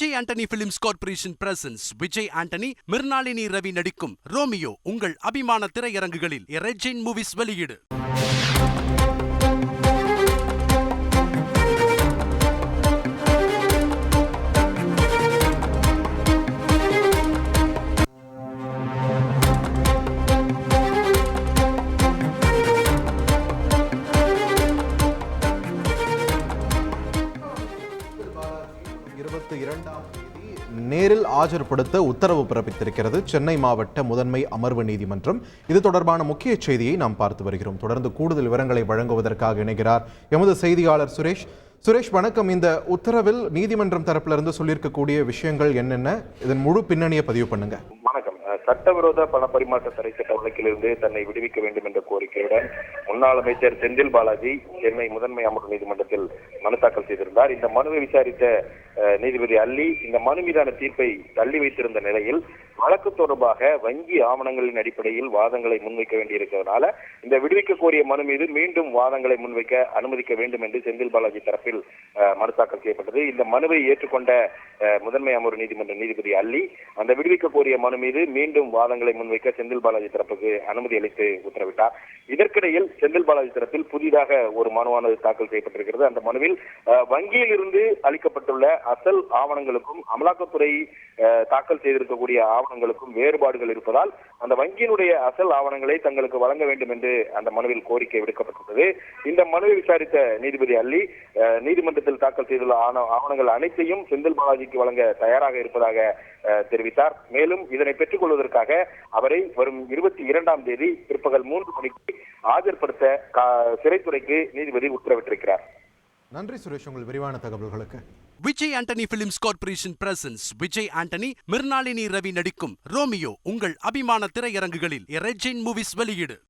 Vijay Antony films corporation presents Vijay Antony Mirnalini Ravi நடிக்கும் ரோமியோ உங்கள் அபிமான திரையரங்குகளில் ரெஜின் மூவிஸ் வெளியீடு. இருபத்தி இரண்டாம் தேதி நேரில் ஆஜர்படுத்த உத்தரவு பிறப்பித்திருக்கிறது. சென்னை மாவட்ட முதன்மை அமர்வு நீதிமன்றம். இது தொடர்பான முக்கிய செய்தியை நாம் பார்த்து வருகிறோம். தொடர்ந்து கூடுதல் விவரங்களை வழங்குவதற்காக இணைகிறார் எமது செய்தியாளர் சுரேஷ். சுரேஷ் வணக்கம். இந்த உத்தரவில் நீதிமன்றம் தரப்பிலிருந்து சொல்லியிருக்கக்கூடிய விஷயங்கள் என்னென்ன? இதன் முழு பின்னணியை பதிவு பண்ணுங்க. வணக்கம். அஹ் சட்டவிரோத பண பரிமாற்ற தடை சட்ட வழக்கிலிருந்து தன்னை விடுவிக்க வேண்டும் என்ற கோரிக்கையுடன் முன்னாள் அமைச்சர் செந்தில் பாலாஜி சென்னை முதன்மை அமர்வு நீதிமன்றத்தில் மனு தாக்கல் செய்திருந்தார். இந்த மனுவை விசாரித்த நீதிபதி அல்லி இந்த மனு மீதான தீர்ப்பை தள்ளி வைத்திருந்த நிலையில் வழக்கு தொடர்பாக வங்கி ஆவணங்களின் அடிப்படையில் வாதங்களை முன்வைக்க வேண்டியிருக்கிறதுனால இந்த விடுவிக்க கோரிய மனு மீது மீண்டும் வாதங்களை முன்வைக்க அனுமதிக்க வேண்டும் என்று செந்தில் பாலாஜி தரப்பில் மனு தாக்கல் செய்யப்பட்டது. இந்த மனுவை ஏற்றுக்கொண்ட முதன்மை அமர்வு நீதிமன்ற நீதிபதி அல்லி அந்த விடுவிக்க கோரிய மனு மீது மீண்டும் வாதங்களை முன்வைக்க செந்தில் பாலாஜி தரப்புக்கு அனுமதி அளித்து உத்தரவிட்டார். இதற்கிடையில் செந்தில் பாலாஜி தரப்பில் புதிதாக ஒரு மனுவானது தாக்கல் செய்யப்பட்டிருக்கிறது. அந்த மனுவில் வங்கியில் இருந்து அளிக்கப்பட்டுள்ள அசல் ஆவணங்களுக்கும் அமலாக்கத்துறை தாக்கல் செய்திருக்கக்கூடிய ஆவணங்களுக்கும் வேறுபாடுகள் இருப்பதால் அந்த வங்கியினுடைய அசல் ஆவணங்களை தங்களுக்கு வழங்க வேண்டும் என்று அந்த மனுவில் கோரிக்கை விடுக்கப்பட்டுள்ளது இந்த மனுவை விசாரித்த நீதிபதி அல்லி நீதிமன்றத்தில் தாக்கல் செய்துள்ள ஆவணங்கள் அனைத்தையும் செந்தில் பாலாஜிக்கு வழங்க தயாராக இருப்பதாக தெரிவித்தார். மேலும் இதனை பெற்றுக் கொள்வதற்காக அவரை வரும் இருபத்தி இரண்டாம் தேதி பிற்பகல் மூன்று மணிக்கு ஆஜர்படுத்த சிறைத்துறைக்கு நீதிபதி உத்தரவிட்டிருக்கிறார். நன்றி சுரேஷ் உங்கள் விரிவான தகவல்களுக்கு. Vijay Antony films corporation presents Vijay Antony Mirnalini Ravi நடிக்கும் ரோமியோ உங்கள் அபிமான திரையரங்குகளில் ரெஜின் மூவிஸ் வெளியீடு.